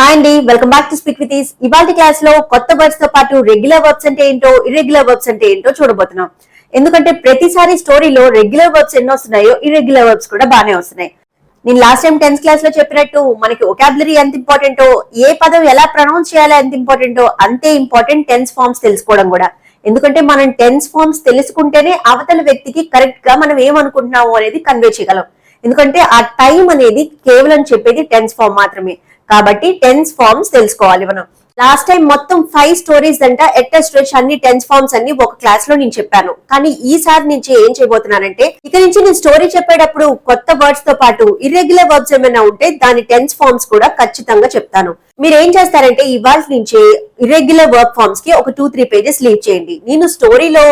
Hi అండి welcome back to speak with ease. ఇవాళ క్లాస్లో కొత్త వర్డ్స్తో పాటు రెగ్యులర్ వర్బ్స్ అంటే ఏంటో ఇర్రెగ్యులర్ వర్బ్స్ అంటే ఏంటో చూడబోతున్నాం. ఎందుకంటే ప్రతిసారి స్టోరీలో రెగ్యులర్ వర్బ్స్ ఎన్ని వస్తున్నాయో ఇర్రెగ్యులర్ వర్బ్స్ కూడా బాగానే వస్తున్నాయి. నేను లాస్ట్ టైం టెన్త్ క్లాస్లో చెప్పినట్టు మనకి ఒకాబులరీ ఎంత ఇంపార్టెంటో ఏ పదం ఎలా ప్రొనౌన్స్ చేయాలో ఎంత ఇంపార్టెంటో అంతే ఇంపార్టెంట్ టెన్స్ ఫార్మ్స్ తెలుసుకోవడం కూడా. ఎందుకంటే మనం టెన్స్ ఫార్మ్స్ తెలుసుకుంటేనే అవతల వ్యక్తికి కరెక్ట్గా మనం ఏమనుకుంటున్నాము అనేది కన్వే చేయగలం. ఎందుకంటే ఆ టైం అనేది కేవలం చెప్పేది టెన్స్ ఫార్మ్ మాత్రమే. కాబట్టి టెన్స్ ఫార్మ్స్ తెలుసుకోవాలి మనం. లాస్ట్ టైం మొత్తం ఫైవ్ స్టోరీస్ అంట ఎట్ట స్ట్రెచ్ అన్ని టెన్స్ ఫార్మ్స్ అన్ని ఒక క్లాస్లో నేను చెప్పాను. కానీ ఈసారి నుంచి ఏం చేయబోతున్నానంటే ఇక నుంచి నేను స్టోరీ చెప్పేటప్పుడు కొత్త వర్డ్స్తో పాటు ఇర్రెగ్యులర్ వర్బ్స్ ఏమైనా ఉంటే దాని టెన్స్ ఫార్మ్స్ కూడా ఖచ్చితంగా చెప్తాను. మీరు ఏం చేస్తారంటే ఇవాళ నుంచి ఇర్రెగ్యులర్ వర్క్ ఫార్మ్స్కి ఒక టూ త్రీ పేజెస్ లీవ్ చేయండి. నేను స్టోరీలో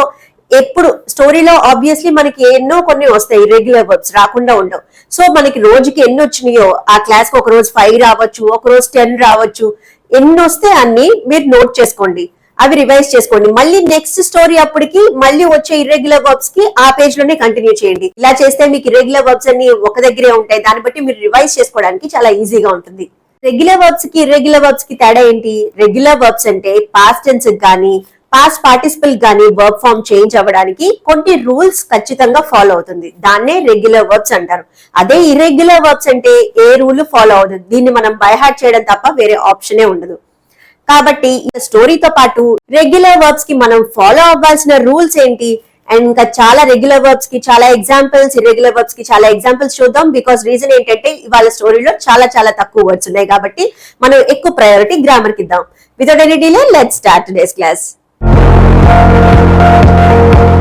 ఎప్పుడు స్టోరీలో ఆబ్వియస్లీ మనకి ఎన్నో కొన్ని వస్తాయి రెగ్యులర్ వర్బ్స్ రాకుండా ఉండవు. సో మనకి రోజుకి ఎన్ని వచ్చినాయో ఆ క్లాస్ ఒక రోజు ఫైవ్ రావచ్చు ఒక రోజు టెన్ రావచ్చు ఎన్ని వస్తే అన్ని మీరు నోట్ చేసుకోండి. అవి రివైజ్ చేసుకోండి. మళ్ళీ నెక్స్ట్ స్టోరీ అప్పటికి మళ్ళీ వచ్చే ఇర్రెగ్యులర్ వర్బ్స్కి ఆ పేజ్లోనే కంటిన్యూ చేయండి. ఇలా చేస్తే మీకు ఇర్రెగ్యులర్ వర్బ్స్ అన్ని ఒక దగ్గరే ఉంటాయి. దాన్ని బట్టి మీరు రివైజ్ చేసుకోవడానికి చాలా ఈజీగా ఉంటుంది. రెగ్యులర్ వర్బ్స్కి ఇర్రెగ్యులర్ వర్బ్స్కి తేడా ఏంటి? రెగ్యులర్ వర్బ్స్ అంటే పాస్ట్ టెన్స్ కానీ పాస్ పార్టిసిపల్ గానీ వర్క్ ఫామ్ చేంజ్ అవ్వడానికి కొన్ని రూల్స్ ఖచ్చితంగా ఫాలో అవుతుంది. దాన్నే రెగ్యులర్ వర్బ్స్ అంటారు. అదే ఇర్రెగ్యులర్ వర్బ్స్ అంటే ఏ రూల్ ఫాలో అవుతుంది దీన్ని మనం బైహార్ట్ చేయడం తప్ప వేరే ఆప్షనే ఉండదు. కాబట్టి ఈ స్టోరీతో పాటు రెగ్యులర్ వర్బ్స్కి మనం ఫాలో అవ్వాల్సిన రూల్స్ ఏంటి? అండ్ ఇంకా చాలా రెగ్యులర్ వర్బ్స్కి చాలా ఎగ్జాంపుల్స్ ఇర్రెగ్యులర్ వర్బ్స్కి చాలా ఎగ్జాంపుల్స్ చూద్దాం. బికాస్ రీజన్ ఏంటంటే ఇవాళ స్టోరీలో చాలా చాలా తక్కువ వర్డ్స్ ఉన్నాయి కాబట్టి మనం ఎక్కువ ప్రయారిటీ గ్రామర్కి ఇద్దాం. Without any delay let start days class Thank you.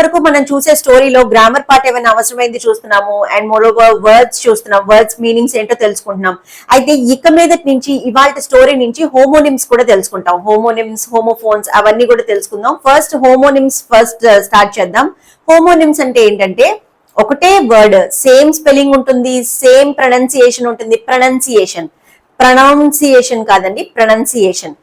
వరకు మనం చూసే స్టోరీలో గ్రామర్ పార్ట్ ఏమైనా అవసరమైంది చూస్తున్నాము? అండ్ మోరోవర్ వర్డ్స్ చూస్తున్నాం. వర్డ్స్ మీనింగ్స్ ఏంటో తెలుసుకుంటున్నాం. అయితే ఇక మీద నుంచి ఇవాళ స్టోరీ నుంచి హోమోనిమ్స్ కూడా తెలుసుకుంటాం. హోమోనిమ్స్ హోమోఫోన్స్ అవన్నీ కూడా తెలుసుకుందాం. ఫస్ట్ హోమోనిమ్స్ ఫస్ట్ స్టార్ట్ చేద్దాం. హోమోనిమ్స్ అంటే ఏంటంటే ఒకటే వర్డ్ సేమ్ స్పెల్లింగ్ ఉంటుంది సేమ్ ప్రొనౌన్సియేషన్ ఉంటుంది. ప్రొనౌన్సియేషన్ ప్రొనౌన్సియేషన్ కాదండి pronunciation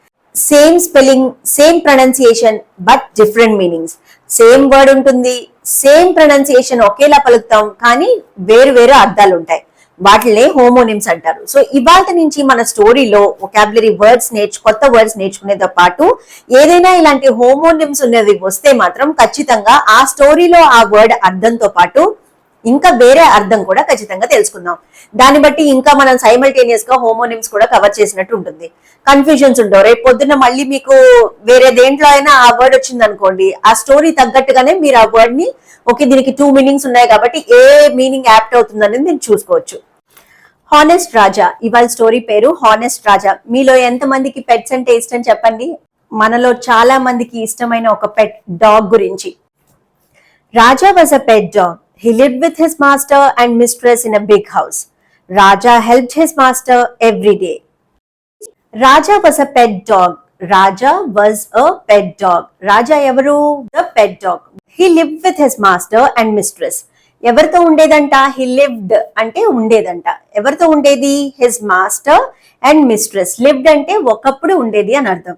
same spelling same pronunciation but different meanings same word ఉంటుంది సేమ్ ప్రొనౌన్సియేషన్ ఒకేలా పలుకుతాం కానీ వేరు వేరు అర్థాలు ఉంటాయి. వాటినే హోమోనిమ్స్ అంటారు. సో ఇవాళ నుంచి మన స్టోరీలో ఒకాబులరీ వర్డ్స్ నేర్చు కొత్త వర్డ్స్ నేర్చుకునేతో పాటు ఏదైనా ఇలాంటి హోమోనిమ్స్ ఉన్నది వస్తే మాత్రం ఖచ్చితంగా ఆ స్టోరీలో ఆ వర్డ్ అర్థంతో పాటు ఇంకా వేరే అర్థం కూడా ఖచ్చితంగా తెలుసుకుందాం. దాన్ని బట్టి ఇంకా మనం సైమల్టేనియస్గా హోమోనిమ్స్ కూడా కవర్ చేసినట్టు ఉంటుంది. కన్ఫ్యూజన్స్ ఉండవు. రేపు పొద్దున్న మళ్ళీ మీకు వేరే దేంట్లో అయినా ఆ వర్డ్ వచ్చింది అనుకోండి ఆ స్టోరీ తగ్గట్టుగానే మీరు ఆ వర్డ్ని ఓకే దీనికి టూ మీనింగ్స్ ఉన్నాయి కాబట్టి ఏ మీనింగ్ యాప్ట్ అవుతుంది అనేది మీరు చూసుకోవచ్చు. హానెస్ట్ రాజా. ఇవాళ స్టోరీ పేరు హానెస్ట్ రాజా. మీలో ఎంత మందికి పెట్స్ అంటే ఇష్టం చెప్పండి? మనలో చాలా మందికి ఇష్టమైన ఒక పెట్ డాగ్ గురించి. Raja was a pet dog He lived with his master and mistress in a big house. Raja helped his master every day. Raja was a pet dog. Raja was a pet dog. Raja ఎవరు the pet dog. He lived with his master and mistress. ఎవరితో ఉండేదంట he lived అంటే ఉండేదంట ఎవరితో ఉండేది his master and mistress lived అంటే ఒకప్పుడు ఉండేది అని అర్థం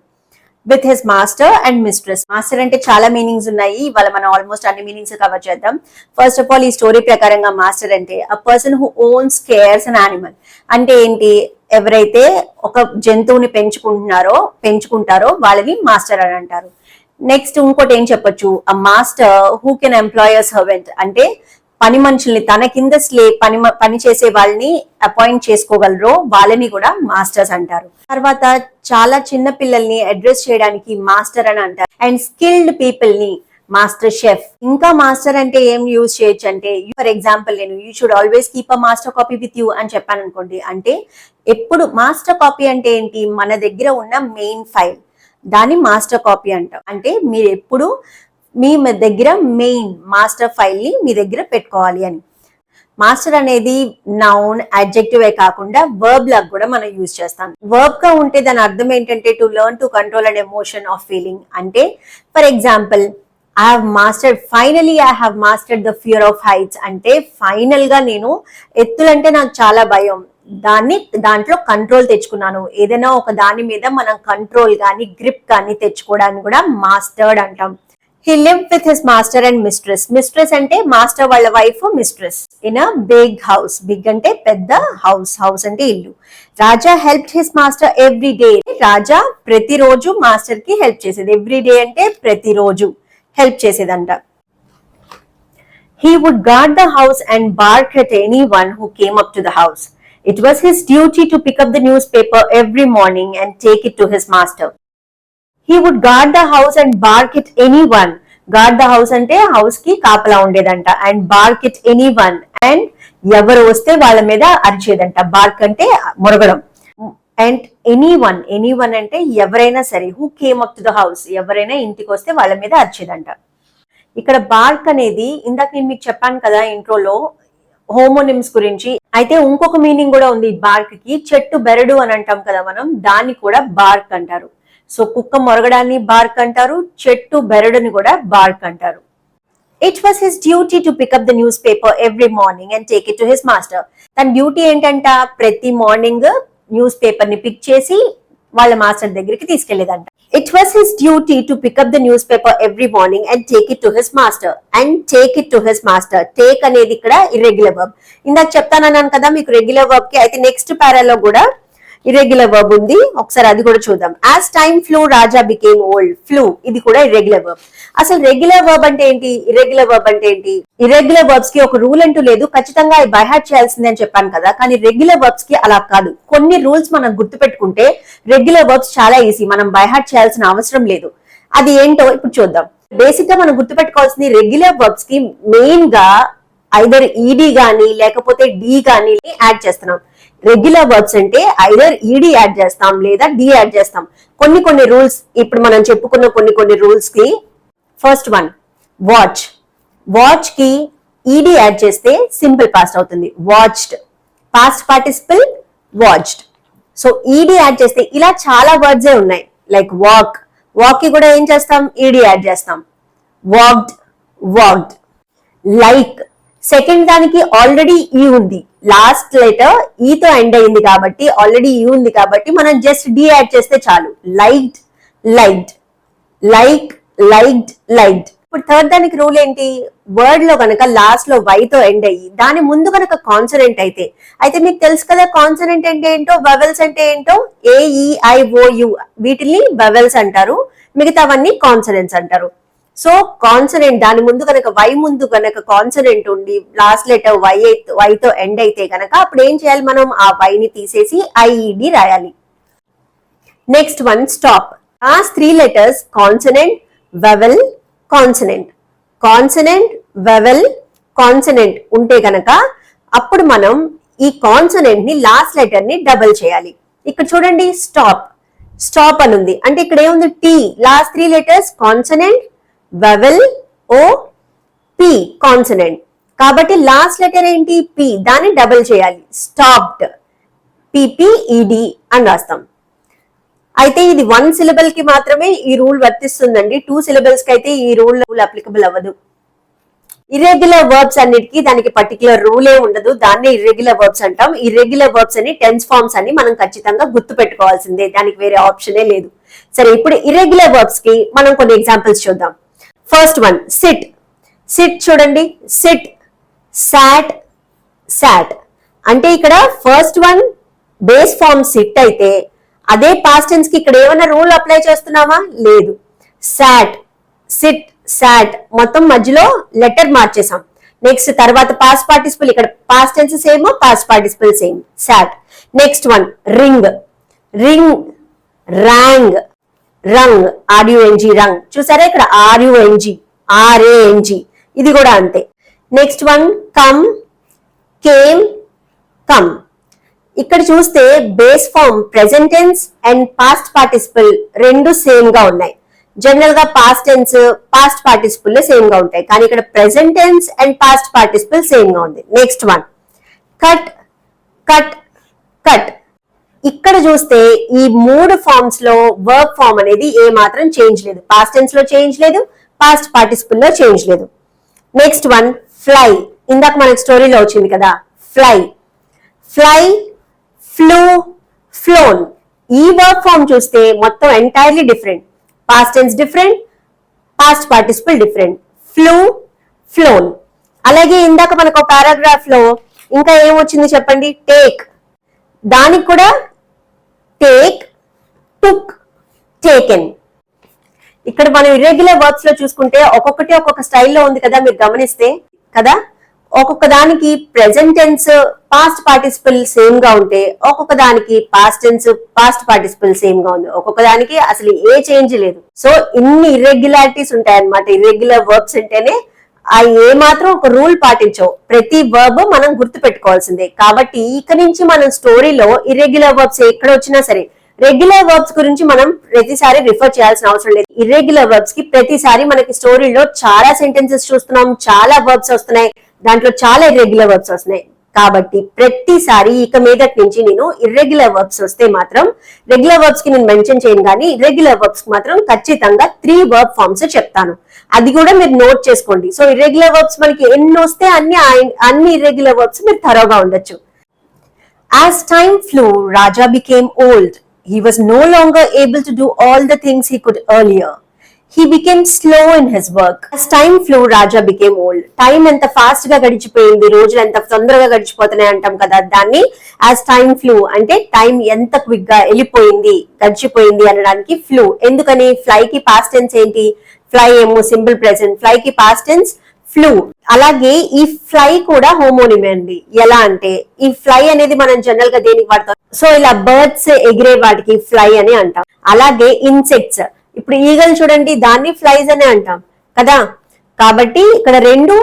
with his master and mistress master అంటే చాలా మీనింగ్స్ ఉన్నాయి. ఇవాళ మనం ఆల్మోస్ట్ అన్ని మీనింగ్స్ కవర్ చేద్దాం. ఫస్ట్ ఆఫ్ ఆల్ ఈ స్టోరీ ప్రకారంగా మాస్టర్ అంటే a person who owns cares an animal అంటే ఏంటి? ఎవరైతే ఒక జంతువుని పెంచుకుంటున్నారో పెంచుకుంటారో వాళ్ళని మాస్టర్ అని అంటారు. నెక్స్ట్ ఇంకోటి ఏం చెప్పొచ్చు? A master who can employ a servant అంటే పని మనుషుల్ని తన కింద స్లే పని పని చేసే వాళ్ళని అపాయింట్ చేసుకోగలరో వాళ్ళని కూడా మాస్టర్స్ అంటారు. తర్వాత చాలా చిన్న పిల్లల్ని అడ్రస్ చేయడానికి మాస్టర్ అని అంటారు. అండ్ స్కిల్డ్ పీపుల్ని మాస్టర్ షెఫ్. ఇంకా మాస్టర్ అంటే ఏం యూజ్ చేయొచ్చు అంటే ఫర్ ఎగ్జాంపుల్ నేను you should always keep a master copy with you అని చెప్పాను అనుకోండి. అంటే ఎప్పుడు మాస్టర్ కాపీ అంటే ఏంటి? మన దగ్గర ఉన్న మెయిన్ ఫైల్. దాన్ని మాస్టర్ కాపీ అంటాం. అంటే మీరు ఎప్పుడు మీ దగ్గర మెయిన్ మాస్టర్ ఫైల్ని మీ దగ్గర పెట్టుకోవాలి అని. మాస్టర్ అనేది నౌన్ అడ్జెక్టివే కాకుండా వర్బ్ లాగా కూడా మనం యూజ్ చేస్తాం. వర్బ్గా ఉంటే దాని అర్థం ఏంటంటే to learn to control and emotion of feeling అంటే for example I have mastered finally I have mastered the fear of heights అంటే ఫైనల్గా నేను ఎత్తులంటే నాకు చాలా భయం. దాన్ని దాంట్లో కంట్రోల్ తెచ్చుకున్నాను. ఏదైనా ఒక దాని మీద మనం కంట్రోల్ కానీ గ్రిప్ కానీ తెచ్చుకోవడానికి కూడా మాస్టర్డ్ అంటాం. He live with his master and mistress mistress అంటే మాస్టర్ వాళ్ళ wife mistress in a big house big అంటే పెద్ద హౌస్ హౌస్ అంటే ఇల్లు Raja help his master every day Raja ప్రతిరోజు మాస్టర్కి హెల్ప్ చేసేది ఎవ్రీ డే అంటే ప్రతిరోజు హెల్ప్ చేసేదంట He would guard the house and bark at anyone who came up to the house. It was his duty to pick up the newspaper every morning and take it to his master. He would guard the house and bark it anyone guard the house అంటే హౌస్కి కాపలా ఉండేదంట. And bark it anyone and ఎవరు వస్తే వాళ్ళ మీద అరిచేదంట. Bark అంటే మురగడం. And anyone anyone అంటే ఎవరైనా సరే who came up to the house ఎవరైనా ఇంటికి వస్తే వాళ్ళ మీద అరిచేదంట. ఇక్కడ బార్క్ అనేది ఇందాక నేను మీకు చెప్పాను కదా ఇంట్రోలో హోమోనిమ్స్ గురించి. అయితే ఇంకొక మీనింగ్ కూడా ఉంది బార్క్కి. చెట్టు బెరడు అని అంటాం కదా మనం దాన్ని కూడా బార్క్ అంటారు. సో కుక్క మొరగడాన్ని బార్క్ అంటారు చెట్టు బెరడుని కూడా బార్క్ అంటారు. It was his duty to pick up the newspaper every morning and take it to his master తన డ్యూటీ ఏంటంట? ప్రతి మార్నింగ్ న్యూస్ పేపర్ని పిక్ చేసి వాళ్ళ మాస్టర్ దగ్గరికి తీసుకెళ్ళేదంట. It was his duty to pick up the newspaper every morning and take it to his master and take it to his master take అనేది ఇక్కడ irregular verb ఇందాక చెప్తానన్నాను కదా మీకు రెగ్యులర్ వర్బ్కి. అయితే నెక్స్ట్ పారాలో కూడా ఇర్రెగ్యులర్ వర్బ్ ఉంది. ఒకసారి అది కూడా చూద్దాం. As time flew Raja became old flew ఇది కూడా ఇర్రెగ్యులర్ వర్బ్ అసలు రెగ్యులర్ వర్బ్ అంటే ఏంటి? ఇర్రెగ్యులర్ వర్బ్ అంటే ఏంటి? ఇర్రెగ్యులర్ వర్బ్స్కి ఒక రూల్ అంటూ లేదు. ఖచ్చితంగా బైహాట్ బైహార్ట్ చేయాల్సిందే అని చెప్పాను కదా. కానీ రెగ్యులర్ వర్బ్స్కి అలా కాదు. కొన్ని రూల్స్ మనం గుర్తుపెట్టుకుంటే రెగ్యులర్ వర్బ్స్ చాలా ఈజీ మనం బైహార్ట్ చేయాల్సిన అవసరం లేదు. అది ఏంటో ఇప్పుడు చూద్దాం. బేసిక్గా మనం గుర్తుపెట్టుకోవాల్సింది రెగ్యులర్ వర్బ్స్కి మెయిన్గా ఐదర్ ఈడీ కానీ లేకపోతే డి కానీ యాడ్ చేస్తున్నాం. రెగ్యులర్ వర్బ్స్ అంటే ఐదర్ ఈడీ యాడ్ చేస్తాం లేదా డి యాడ్ చేస్తాం. కొన్ని కొన్ని రూల్స్ ఇప్పుడు మనం చెప్పుకున్న కొన్ని కొన్ని రూల్స్కి ఫస్ట్ వన్ వాచ్ వాచ్కి ఈడీ యాడ్ చేస్తే సింపుల్ పాస్ట్ అవుతుంది. Watched past participle watched so E D add చేస్తే ఇలా చాలా వర్డ్సే ఉన్నాయి. లైక్ వాక్ వాక్కి కూడా ఏం చేస్తాం? ఈడీ యాడ్ చేస్తాం. వాక్డ్ వాక్డ్ లైక్ సెకండ్ దానికి ఆల్రెడీ ఈ ఉంది. లాస్ట్ లెటర్ ఈతో ఎండ్ అయింది కాబట్టి ఆల్రెడీ ఈ ఉంది కాబట్టి మనం జస్ట్ డి యాడ్ చేస్తే చాలు. Liked liked like liked liked ఇప్పుడు థర్డ్ దానికి రూల్ ఏంటి? వర్డ్లో కనుక లాస్ట్లో y తో ఎండ్ అయ్యి దాని ముందు కనుక కాన్సనెంట్ అయితే అయితే మీకు తెలుసు కదా కాన్సనెంట్ అంటే ఏంటో వెవెల్స్ అంటే ఏంటో? ఏఈఐఓయు వీటిని వెవెల్స్ అంటారు మిగతావన్నీ కాన్సనెంట్స్ అంటారు. సో కాన్సనెంట్ దాని ముందు కనుక వై ముందు కనుక కాన్సనెంట్ ఉండి లాస్ట్ లెటర్ వై వై తో ఎండ్ అయితే కనుక అప్పుడు ఏం చేయాలి మనం? ఆ వై ని తీసేసి ఐఈడి రాయాలి. Next one stop. ఆ three letters consonant vowel consonant. Consonant vowel consonant ఉంటే గనక అప్పుడు మనం ఈ కాన్సనెంట్ని లాస్ట్ లెటర్ని డబుల్ చేయాలి. ఇక్కడ చూడండి స్టాప్. స్టాప్ అని ఉంది. అంటే ఇక్కడ ఏముంది? T. Last three letters consonant vowel O P consonant కాబట్టి లాస్ట్ లెటర్ ఏంటి? పి దాన్ని డబుల్ చేయాలి. Stopped P P E D అని రాస్తాం. అయితే ఇది వన్ సిలబల్కి మాత్రమే ఈ రూల్ వర్తిస్తుందండి. టూ సిలబల్స్కి అయితే ఈ రూల్ రూల్ అప్లికబుల్ అవ్వదు. ఇర్రెగ్యులర్ వర్బ్స్ అన్నిటికీ దానికి పర్టికులర్ రూలే ఉండదు. దాన్నే ఇర్రెగ్యులర్ వర్బ్స్ అంటాం. ఇర్రెగ్యులర్ వర్బ్స్ అని టెన్స్ ఫార్మ్స్ అని మనం ఖచ్చితంగా గుర్తు పెట్టుకోవాల్సిందే. దానికి వేరే ఆప్షనే లేదు. సరే ఇప్పుడు ఇర్రెగ్యులర్ వర్బ్స్కి మనం కొన్ని ఎగ్జాంపుల్స్ చూద్దాం. ఫస్ట్ వన్ సిట్ సిట్ చూడండి. సిట్ సాట్ సాట్ అంటే ఇక్కడ first one base form sit అయితే అదే పాస్టెన్స్కి ఇక్కడ ఏమైనా రూల్ అప్లై చేస్తున్నామా లేదు. సాట్ సిట్ సాట్ మొత్తం మధ్యలో లెటర్ మార్చేసాం నెక్స్ట్ తర్వాత పాస్ పార్టిసిపల్ ఇక్కడ past tense same past participle same sat next one ring ring rang rung R U N G rung. చూసారా ఇక్కడ R U N G R A N G ఇది కూడా అంతే. Next one come came come. ఇక్కడ చూస్తే base form present tense and past participle రెండు సేమ్గా ఉన్నాయి. జనరల్గా పాస్ట్ టెన్స్ పాస్ట్ పార్టిసిపల్ సేమ్గా ఉంటాయి. కానీ ఇక్కడ present tense and past participle సేమ్గా ఉంది. నెక్స్ట్ వన్ కట్ కట్ ఇక్కడ చూస్తే ఈ మూడు ఫార్మ్స్లో వర్క్ ఫార్మ్ అనేది ఏ మాత్రం చేంజ్ లేదు. పాస్ట్ టెన్స్లో చేంజ్ లేదు పాస్ట్ పార్టిసిపల్లో చేంజ్ లేదు. నెక్స్ట్ వన్ ఫ్లై ఇందాక మనకి స్టోరీలో వచ్చింది కదా ఫ్లై ఫ్లై ఫ్లూ ఫ్లోన్ ఈ వర్క్ ఫామ్ చూస్తే మొత్తం entirely different past tense different past participle different flew flown అలాగే ఇందాక మనకు పారాగ్రాఫ్లో ఇంకా ఏమొచ్చింది చెప్పండి? టేక్ దానికి కూడా టేక్ టుక్ టేకెన్. ఇక్కడ మనం ఇర్రెగ్యులర్ వర్బ్స్లో చూసుకుంటే ఒక్కొక్కటి ఒక్కొక్క స్టైల్లో ఉంది కదా మీరు గమనిస్తే కదా? ఒక్కొక్క దానికి ప్రెసెంట్ టెన్స్ పాస్ట్ పార్టిసిపల్ సేమ్గా ఉంటే ఒక్కొక్క దానికి పాస్ట్ టెన్స్ పాస్ట్ పార్టిసిపల్ సేమ్గా ఉంది. ఒక్కొక్క దానికి అసలు ఏ చేంజ్ లేదు. సో ఇన్ని ఇర్రెగ్యులారిటీస్ ఉంటాయి అనమాట ఇర్రెగ్యులర్ వర్బ్స్ అంటేనే ఆ ఏ మాత్రం ఒక రూల్ పాటించవు. ప్రతి వర్బ్ మనం గుర్తు పెట్టుకోవాల్సిందే కాబట్టి ఇక నుంచి మనం స్టోరీలో ఇర్రెగ్యులర్ వర్బ్స్ ఎక్కడ వచ్చినా సరే రెగ్యులర్ వర్బ్స్ గురించి మనం ప్రతిసారి రిఫర్ చేయాల్సిన అవసరం లేదు. ఇర్రెగ్యులర్ వర్బ్స్కి ప్రతిసారి మనకి స్టోరీలో చాలా సెంటెన్సెస్ చూస్తున్నాం చాలా వర్బ్స్ వస్తున్నాయి. దాంట్లో చాలా ఇర్రెగ్యులర్ వర్బ్స్ వస్తున్నాయి. కాబట్టి ప్రతిసారి ఇక మీదటి నుంచి నేను ఇర్రెగ్యులర్ వర్బ్స్ వస్తే మాత్రం రెగ్యులర్ వర్బ్స్కి నేను మెన్షన్ చేయను కానీ ఇర్రెగ్యులర్ వర్బ్స్కి మాత్రం ఖచ్చితంగా త్రీ వర్బ్ ఫార్మ్స్ చెప్తాను. అది కూడా మీరు నోట్ చేసుకోండి. సో ఇర్రెగ్యులర్ వర్బ్స్ మనకి ఎన్ని వస్తే అన్ని అన్ని ఇర్రెగ్యులర్ వర్బ్స్ మీరు థరోగా ఉండొచ్చు. As time flew Raja became old He was no longer able to do all the things he could earlier. He became slow in his work. As time flew, Raja became old. Time ఎంత ఫాస్ట్గా గడిచిపోయింది రోజులు ఎంత తొందరగా గడిచిపోతున్నాయి అంటాం కదా. దాన్ని యాజ్ టైం ఫ్లూ అంటే టైం ఎంత క్విక్గా వెళ్ళిపోయింది గడిచిపోయింది అనడానికి ఫ్లూ ఎందుకని? ఫ్లై కి పాస్ట్ టెన్స్ ఏంటి? ఫ్లై ఏమో సింపుల్ ప్రెసెంట్ ఫ్లై కి పాస్ట్ టెన్స్ ఫ్లూ అలాగే ఈ ఫ్లై కూడా హోమోనిమే అండి. ఎలా అంటే ఈ ఫ్లై అనేది మనం జనరల్గా దేనికి వాడతాం? సో ఇలా బర్డ్స్ ఎగిరే వాటికి ఫ్లై అని అంటాం. అలాగే ఇన్సెక్ట్స్ ఇప్పుడు ఈగల్ చూడండి దాన్ని ఫ్లైస్ అని అంటాం. కదా? కాబట్టి ఇక్కడ రెండు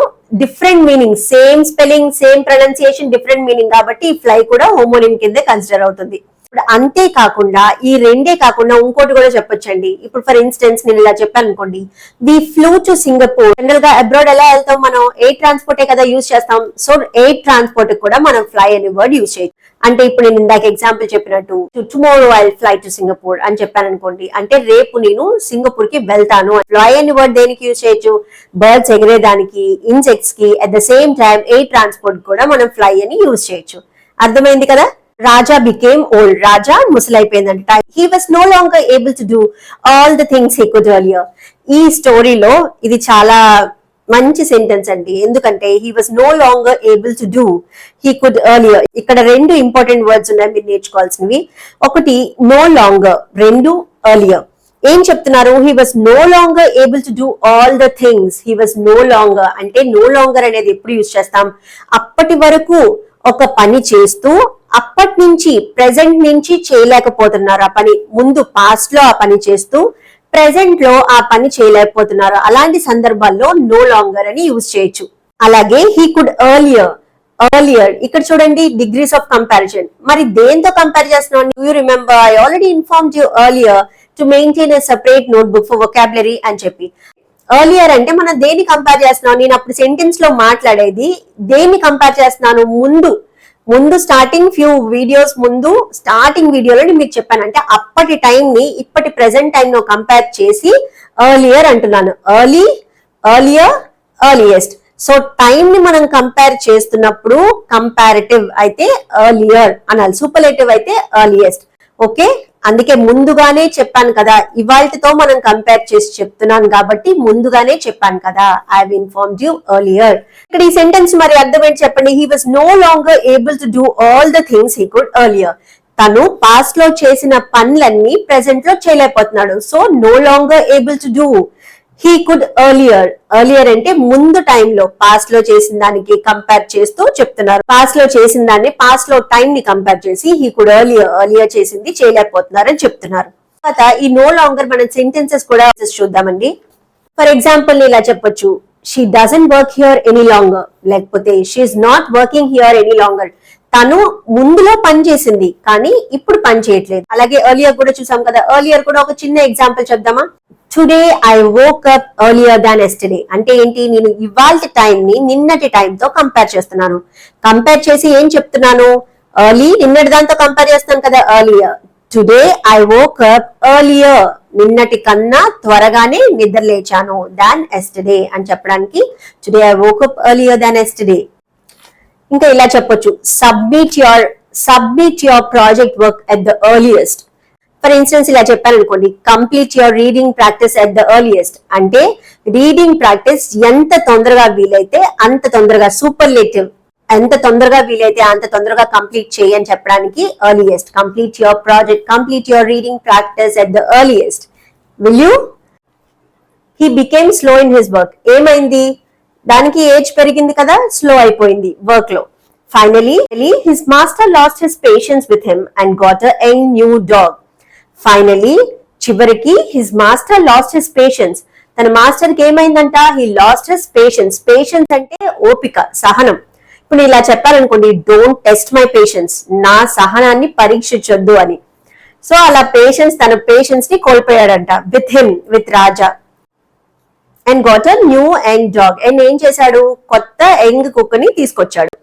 different meaning same spelling same pronunciation different meaning కాబట్టి ఈ ఫ్లై కూడా హోమోనిమ్ కిందే కన్సిడర్ అవుతుంది. ఇప్పుడు అంతే కాకుండా ఈ రెండే కాకుండా ఇంకోటి కూడా చెప్పొచ్చండి. ఇప్పుడు ఫర్ ఇన్స్టెన్స్ నేను ఇలా చెప్పాను అనుకోండి వి ఫ్లూ టు సింగపూర్ జనరల్గా అబ్రాడ్ ఎలా వెళ్తాం మనం? ఎయిర్ ట్రాన్స్పోర్టే కదా యూజ్ చేస్తాం. సో ఎయిర్ ట్రాన్స్పోర్ట్ కూడా మనం ఫ్లై అనే వర్డ్ యూజ్ చేయొచ్చు. అంటే ఇప్పుడు నేను ఇందాక ఎగ్జాంపుల్ చెప్పినట్టు tomorrow I fly to Singapore అని చెప్పాను అనుకోండి. అంటే రేపు నేను సింగపూర్కి వెళ్తాను. ఫ్లై అనే వర్డ్ దేనికి యూజ్ చేయొచ్చు? బర్డ్స్ ఎగిరేదానికి ఇన్సెక్ట్స్కి at the same time air transport కూడా మనం ఫ్లై అని యూజ్ చేయొచ్చు. అర్థమైంది కదా? Raja became old Raja ముసలైపోయిందంట. He was no longer able to do all the things he could earlier ఈ స్టోరీలో ఇది చాలా మంచి సెంటెన్స్ అండి. ఎందుకంటే he was no longer able to do he could earlier ఇక్కడ రెండు ఇంపార్టెంట్ వర్డ్స్ ఉన్నాయి మీరు నేర్చుకోవాల్సినవి. ఒకటి నో లాంగర్ రెండు ఎర్లియర్ ఏం చెప్తున్నారు? He was no longer able to do all the things he was no longer అంటే నో లాంగర్ అనేది ఎప్పుడు యూజ్ చేస్తాం? అప్పటి వరకు ఒక పని చేస్తూ అప్పటి నుంచి ప్రెసెంట్ నుంచి చేయలేకపోతున్నారు ఆ పని. ముందు పాస్ట్లో ఆ పని చేస్తూ ప్రెసెంట్లో ఆ పని చేయలేకపోతున్నారు. అలాంటి సందర్భాల్లో నో లాంగర్ అని యూజ్ చేయొచ్చు. అలాగే హీ కుడ్ ఎర్లియర్ ఎర్లియర్ ఇక్కడ చూడండి డిగ్రీస్ ఆఫ్ కంపారిజన్ మరి దేంతో కంపేర్ చేస్తున్నాం you remember I already inform you earlier to maintain a separate notebook for vocabulary అని చెప్పి. ఎర్లియర్ అంటే మనం దేన్ని కంపేర్ చేస్తున్నాం నేను అప్పుడు సెంటెన్స్లో మాట్లాడేది దేన్ని కంపేర్ చేస్తున్నాను? ముందు ముందు స్టార్టింగ్ ఫ్యూ వీడియోస్ ముందు స్టార్టింగ్ వీడియోలో నేను మీకు చెప్పాను. అంటే అప్పటి టైం ని ఇప్పటి ప్రెసెంట్ టైం లో కంపేర్ చేసి ఎర్లియర్ అంటున్నాను. Early earlier earliest so time ని మనం కంపేర్ చేస్తున్నప్పుడు కంపారిటివ్ అయితే ఎర్లియర్ అనాలి. సూపర్లేటివ్ అయితే ఎర్లియస్ట్ ఓకే అందుకే ముందుగానే చెప్పాను కదా ఇవాళతో మనం కంపేర్ చేసి చెప్తున్నాను కాబట్టి ముందుగానే చెప్పాను కదా I have informed you earlier ఇక్కడ ఈ సెంటెన్స్ మరి అర్థం ఏంటి చెప్పండి he was no longer able to do all the things he could earlier తను పాస్ట్లో చేసిన పనులన్నీ ప్రెసెంట్లో చేయలేకపోతున్నాడు. So no longer able to do he could earlier earlier అంటే ముందు టైంలో పాస్ట్లో చేసిన దానికి కంపేర్ చేస్తూ చెప్తున్నారు. పాస్ట్లో చేసిన దాన్ని పాస్ట్లో టైం ని కంపేర్ చేసి హీ కుడ్ ఎర్లియర్ ఎర్లియర్ చేసింది చేయలేకపోతున్నారు అని చెప్తున్నారు. తర్వాత ఈ నో లాంగర్ మన సెంటెన్సెస్ కూడా చూద్దామండి. ఫర్ ఎగ్జాంపుల్ ఇలా చెప్పొచ్చు. She doesn't work here any longer లేకపోతే she's not working here any longer తను ముందులో పని చేసింది కానీ ఇప్పుడు పని చేయట్లేదు. అలాగే ఎర్లియర్ కూడా చూసాం కదా ఎర్లియర్ కూడా ఒక చిన్న example చెప్దామా? Today I woke up earlier than yesterday అంటే ఏంటి? నేను ఇవాళ టైం ని నిన్నటి టైంతో తో కంపేర్ చేస్తున్నాను. కంపేర్ చేసి ఏం చెప్తున్నాను? ఎర్లీ నిన్నటి దాంతో కంపేర్ చేస్తాను కదా earlier today I woke up earlier నిన్నటి కన్నా త్వరగానే నిద్ర లేచాను దాన్ ఎస్టర్డే అని చెప్పడానికి today I woke up earlier than yesterday ఇంకా ఇలా చెప్పొచ్చు. Submit your submit your project work at the earliest for instance ఇలా చెప్పాను అనుకోండి complete your reading practice at the earliest అంటే రీడింగ్ ప్రాక్టీస్ ఎంత తొందరగా వీలైతే అంత తొందరగా సూపర్లేటివ్ ఎంత తొందరగా వీలైతే అంత తొందరగా కంప్లీట్ చేయని చెప్పడానికి earliest complete your project complete your reading practice at the earliest will you he became slow in his work ఏమైంది? దానికి ఏజ్ పెరిగింది కదా స్లో అయిపోయింది వర్క్లో finally his master lost his patience with him and got a young new dog finally చివరికి his master lost his patience తన మాస్టర్కి ఏమైందంట? He lost his patience patience అంటే ఓపిక సహనం. ఇప్పుడు ఇలా చెప్పాలనుకోండి డోంట్ టెస్ట్ మై పేషెన్స్ నా సహనాన్ని పరీక్షించొద్దు అని. సో అలా పేషెన్స్ తన పేషెన్స్ని కోల్పోయాడంట. With him with Raja and got a new young dog and ఏం చేశాడు? కొత్త యంగ్ కుక్ని తీసుకొచ్చాడు.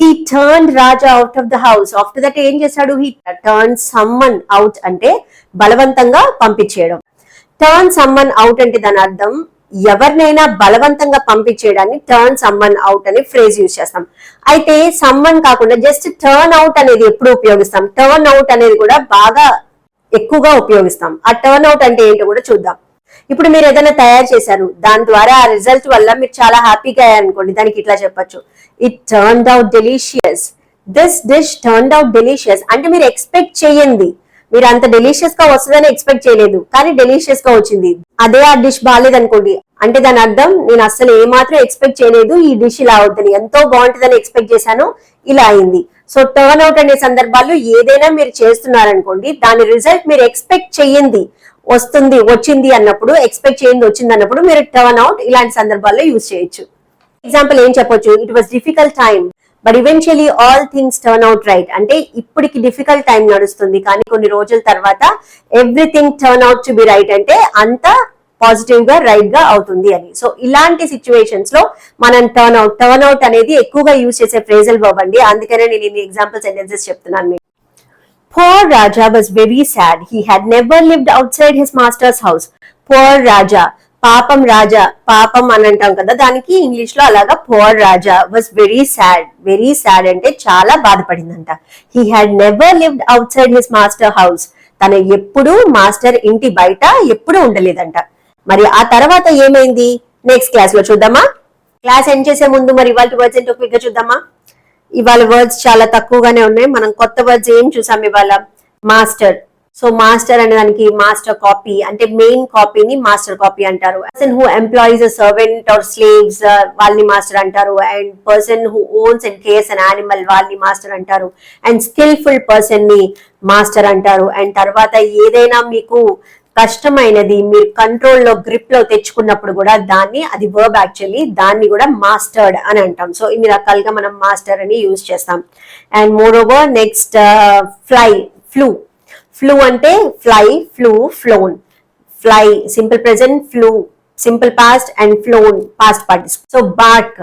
He turn Raja out of the house after that ఏం చేశాడు? హీ టర్న్ సమ్మన్ అవుట్ అంటే బలవంతంగా పంపించేయడం. టర్న్ సమ్మన్ అవుట్ అంటే దాని అర్థం ఎవరినైనా బలవంతంగా పంపించేయడాన్ని టర్న్ సమ్మన్ అవుట్ అనే ఫ్రేజ్ యూజ్ చేస్తాం. అయితే సమ్మన్ కాకుండా జస్ట్ టర్న్ అవుట్ అనేది ఎప్పుడు ఉపయోగిస్తాం? టర్న్ అవుట్ అనేది కూడా బాగా ఎక్కువగా ఉపయోగిస్తాం. ఆ టర్న్ అవుట్ అంటే ఏంటో కూడా చూద్దాం. ఇప్పుడు మీరు ఏదైనా తయారు చేశారు దాని ద్వారా ఆ రిజల్ట్ వల్ల మీరు చాలా హ్యాపీగా అనుకోండి దానికి ఇట్లా చెప్పొచ్చు. It turn out delicious this dish turn out delicious అంటే మీరు ఎక్స్పెక్ట్ చేయండి. మీరు అంత డెలీషియస్గా వస్తుందని ఎక్స్పెక్ట్ చేయలేదు కానీ డెలిషియస్గా వచ్చింది. అదే ఆ డిష్ బాగాలేదనుకోండి అంటే దాని అర్థం నేను అస్సలు ఏమాత్రం ఎక్స్పెక్ట్ చేయలేదు ఈ డిష్ ఇలా అవుతుంది ఎంతో బాగుంటుందని ఎక్స్పెక్ట్ చేశాను ఇలా అయింది. సో టర్న్ అవుట్ అనే సందర్భాల్లో ఏదైనా మీరు చేస్తున్నారనుకోండి దాని రిజల్ట్ మీరు ఎక్స్పెక్ట్ చేయండి. వస్తుంది వచ్చింది అన్నప్పుడు ఎక్స్పెక్ట్ చేయండి వచ్చింది అన్నప్పుడు మీరు టర్న్ అవుట్ ఇలాంటి సందర్భాల్లో యూజ్ చేయొచ్చు. ఎగ్జాంపుల్ ఏం చెప్పొచ్చు? It was difficult time but eventually all things turn out right అంటే ఇప్పటికి డిఫికల్ట్ టైం నడుస్తుంది కానీ కొన్ని రోజుల తర్వాత everything turn out to be right అంటే అంత పాజిటివ్గా రైట్గా అవుతుంది అని. సో ఇలాంటి సిచ్యువేషన్స్లో మనం టర్న్ అవుట్ టర్న్ అవుట్ అనేది ఎక్కువగా యూజ్ చేసే ఫ్రేజల్ బాబండి అందుకనే నేను ఇన్ని ఎగ్జాంపుల్ సెంటెన్సెస్ చెప్తున్నాను మీకు. Poor Raja was very sad. He had never lived outside his master's house. Poor Raja. పాపం రాజా పాపం అని అంటాం కదా దానికి ఇంగ్లీష్లో అలాగా poor Raja was very sad very sad అంటే చాలా బాధపడిందంట. He had never lived outside his master house తను ఎప్పుడు మాస్టర్ ఇంటి బయట ఎప్పుడు ఉండలేదంట. మరి ఆ తర్వాత ఏమైంది? నెక్స్ట్ క్లాస్లో చూద్దామా? క్లాస్ ఎండ్ చేసే ముందు మరి ఇవాళ వర్డ్స్ ఏంటో క్విక్గా చూద్దామా? ఇవాళ వర్డ్స్ చాలా తక్కువగానే ఉన్నాయి. మనం కొత్త వర్డ్స్ ఏం చూసాం ఇవాళ? మాస్టర్ సో మాస్టర్ అనే దానికి మాస్టర్ కాపీ అంటే మెయిన్ కాపీని మాస్టర్ కాపీ అంటారు. Person who employees servant or slaves వాళ్ళని మాస్టర్ అంటారు. And person who owns and cares an animal వాళ్ళని మాస్టర్ అంటారు. అండ్ స్కిల్ఫుల్ పర్సన్ని మాస్టర్ అంటారు. అండ్ తర్వాత ఏదైనా మీకు కష్టమైనది మీరు కంట్రోల్లో గ్రిప్లో తెచ్చుకున్నప్పుడు కూడా దాన్ని అది వర్బ్ యాక్చువల్లీ దాన్ని కూడా మాస్టర్డ్ అని అంటాం. సో ఇన్ని రకాలుగా మనం మాస్టర్ అని యూజ్ చేస్తాం. And moreover next fly flew flew అంటే fly flew flown fly simple present flew simple past and flown past participle so bark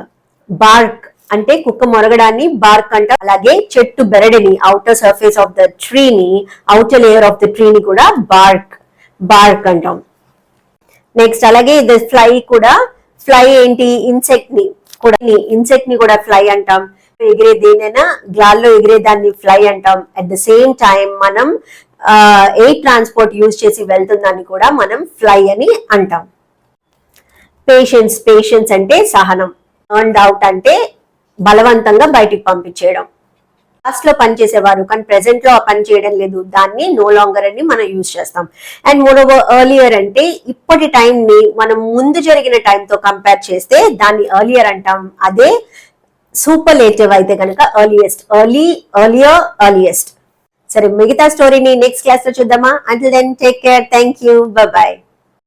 bark అంటే కుక్క మొరగడాన్ని బార్క్ అంట. అలాగే చెట్టు బెరడిని అవుటర్ సర్ఫేస్ ఆఫ్ ద ట్రీని అవుటర్ లేయర్ ఆఫ్ ద ట్రీని కూడా బార్క్ బార్క్ అంటాం నెక్స్ట్ అలాగే ద ఫ్లై కూడా. ఫ్లై ఏంటి? ఇన్సెక్ట్ని కూడా ఇన్సెక్ట్ని కూడా ఫ్లై అంటాం. ఎగిరే దేనైనా గాల్లో ఎగిరే దాన్ని ఫ్లై అంటాం. అట్ ద సేమ్ టైం మనం ఎయిర్ ట్రాన్స్పోర్ట్ యూజ్ చేసి వెళ్తుందని కూడా మనం ఫ్లై అని అంటాం. పేషెన్స్ పేషెన్స్ అంటే సహనం. అండ్ అవుట్ అంటే బలవంతంగా బయటికి పంపించేయడం. పాస్ట్లో పనిచేసేవారు కానీ ప్రెసెంట్లో ఆ పని చేయడం లేదు. దాన్ని నో లాంగర్ అని మనం యూజ్ చేస్తాం. అండ్ మోర్ ఓవర్ ఎర్లియర్ అంటే ఇప్పటి టైం ని మనం ముందు జరిగిన టైం తో కంపేర్ చేస్తే దాన్ని ఎర్లియర్ అంటాం. అదే సూపర్లేటివ్ అయితే కనుక ఎర్లియస్ట్ ఎర్లీ ఎర్లియర్ ఎర్లియస్ట్ సరే మిగతా స్టోరీని నెక్స్ట్ క్లాస్లో చూద్దామా? అంటే then take care thank you bye